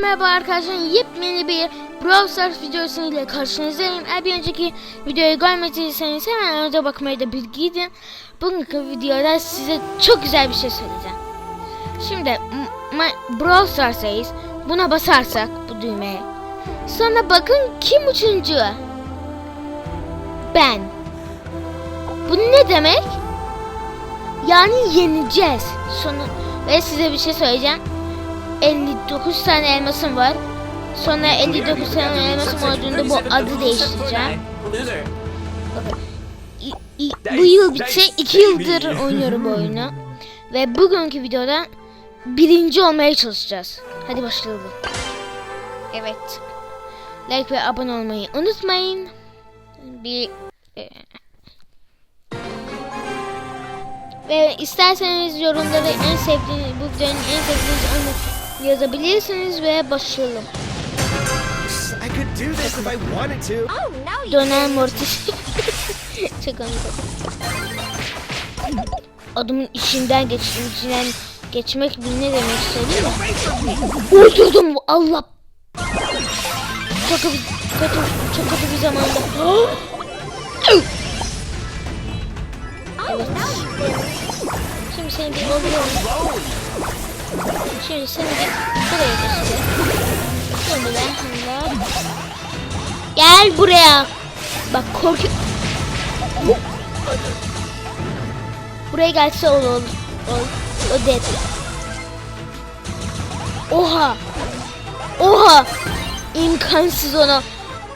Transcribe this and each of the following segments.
Merhaba arkadaşlar yepyeni bir Brawl Stars videosu ile karşınızdayım. Eğer bir önceki videoyu görmediyseniz hemen önce bakmaya da bir gidin. Bugünkü videoda size çok güzel bir şey söyleyeceğim. Şimdi Brawl Stars'tayız. Buna basarsak bu düğmeye. Sonra bakın kim üçüncü? Ben. Bu ne demek? Yani yeneceğiz. Sonra ve size bir şey söyleyeceğim. 59 tane elmasım var. Sonra 59 tane elmasım olduğunda bu adı değiştireceğim. Bu yıl bitse 2 yıldır oynuyorum bu oyunu. Ve bugünkü videoda birinci olmaya çalışacağız. Hadi başlayalım. Evet. Like ve abone olmayı unutmayın. Bir e, ve isterseniz yorumlara en sevdiğiniz bu videonun en sevdiğiniz anı yazabilirsiniz ve başlayalım. To. Döner Mortis. Çok komik. Adamın içinden geçtim. İçinden geçmek bir ne demek söyleyeyim mi? Uydurdum Allah. Çok kötü, kötü, çok kötü bir zamanda. evet. Şimdi seni bir alıyorum. Şimdi seni bir buraya götürüyorum. Şimdi ben hala Gel buraya. Bak korku. Buraya gelse olur. Ol, o dead. Oha. Oha. İmkansız ona.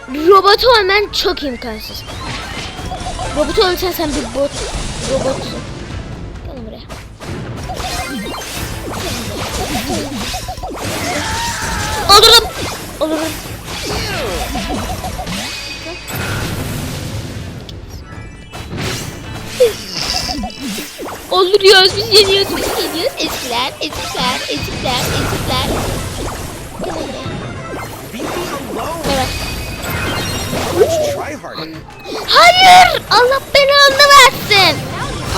Robot olman çok imkansız. Robot olsan sen bir bot. Robotsun. Olurum. Olurum. Oluyoruz biz yeniyoruz biz yeniyoruz. Eskiler, eskiler, eskiler, eskiler. Evet. Hayır! Allah belanı versin.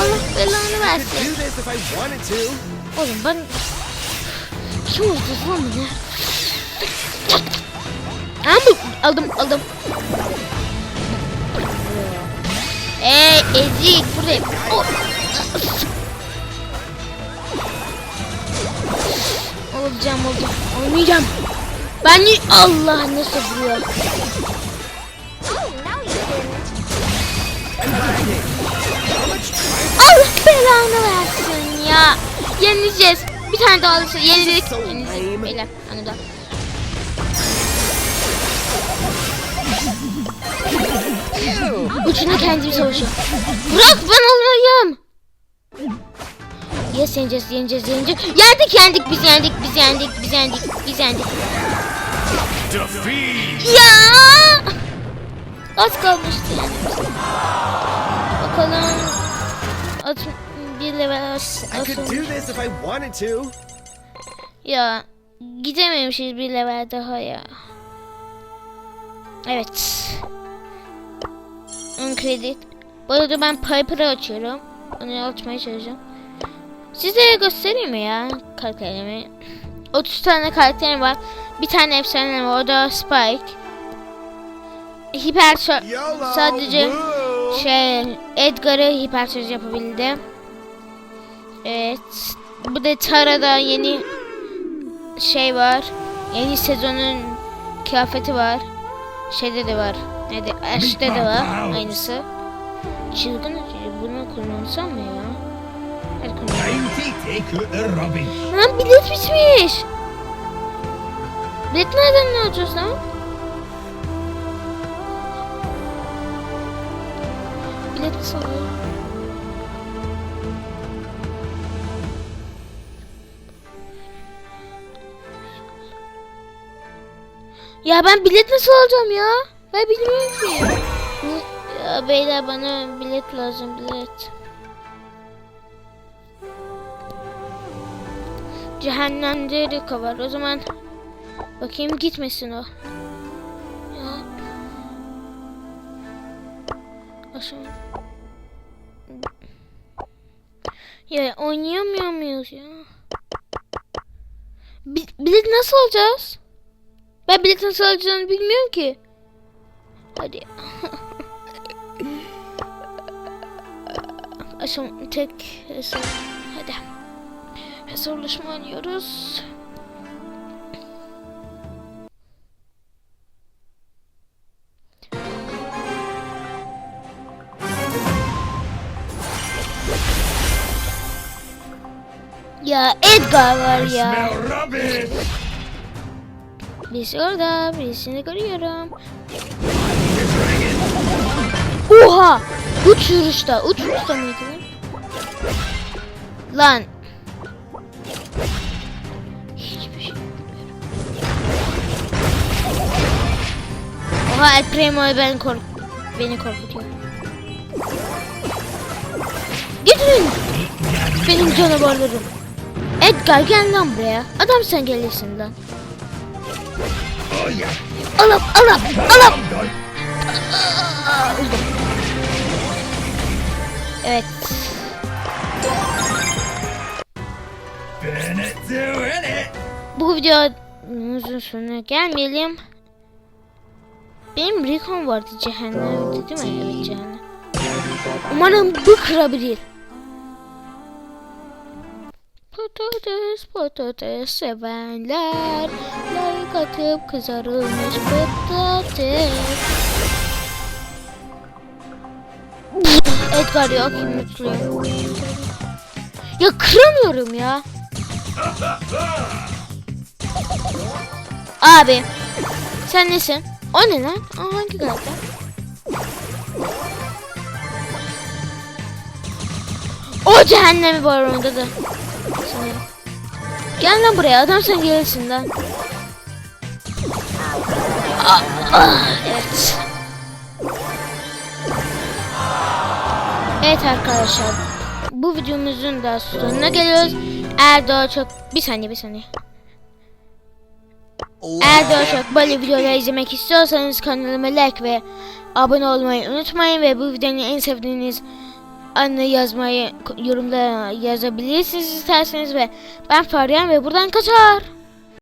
Allah belanı versin. Oğlum ben... Kim oldu lan? Aa, bu- aldım aldım. Ey ezik buradayım. Oh. Olacağım olacağım. Olmayacağım. Ben Allah nasıl vuruyor. Allah belanı versin ya. Yenileceğiz. Bir tane daha alırsa yenilik. Yenilik. Beyler onu da. Uçuna kendim savaşıyor. Bırak ben olmayayım. Yes yeneceğiz yeneceğiz yeneceğiz. Yendik yendik biz yendik biz yendik biz yendik biz yendik. Ya! Az kalmıştı yani. Bakalım. At I could do this if I wanted to. Ya gidememişiz bir level daha ya. Evet. Ön kredi. Bu arada ben Piper'ı açıyorum. Onu açmaya çalışacağım. Size göstereyim mi ya karakterimi? 30 tane karakterim var. Bir tane efsane var. O da Spike. Hiper sadece şey Edgar'ı hiper şarj yapabildi. Evet. Bu da Tara'da yeni şey var. Yeni sezonun kıyafeti var. Şeyde de var. Neydi? Ash'te de var. Aynısı. Çılgın. Bunu kullansam mı ya? Hadi kullanalım. Lan bilet bitmiş. Bilet nereden ne alacağız lan? Bilet nasıl? Ya ben bilet nasıl alacağım ya? Ben bilmiyorum ki. Ya beyler bana bilet lazım bilet. Cehennemde Erika var. O zaman bakayım gitmesin o. Ya. Ya oynayamıyor muyuz ya? Bi- bilet nasıl alacağız? Ben bilet nasıl alacağını bilmiyorum ki. Hadi. Aşam tek hesap. Hadi. Hesaplaşma oynuyoruz. Ya Edgar var ya. Birisi orada, birisini görüyorum. Oha! Uç yürüyüşte, uç yürüyüşte miydi lan? Hiçbir şey. Oha El Primo beni, kork beni korkutuyor. Getirin! Benim canavarlarım. Edgar gel lan buraya. Adam sen gelirsin lan. Alam alam. Done. Evet. Bu videomuzun sonuna gelmeyelim. Benim Recon vardı cehennemde değil mi? Evet cehennem. Umarım bu kırabilir. Patates patates sevenler Like atıp kızarılmış patates Edgar ya kim mutluyum Ya kıramıyorum ya Abi sen nesin? O ne lan? Aa, hangi karakter? O cehennemi var onda da. Sanırım. Gel lan buraya adam sen gelirsin lan. Ah, ah, evet. Evet arkadaşlar. Bu videomuzun da sonuna geliyoruz. Eğer daha çok... Bir saniye bir saniye. Eğer daha çok böyle videolar izlemek istiyorsanız kanalıma like ve abone olmayı unutmayın ve bu videonun en sevdiğiniz anı yazmayı yorumda yazabilirsiniz isterseniz ve ben Faryan ve buradan kaçar.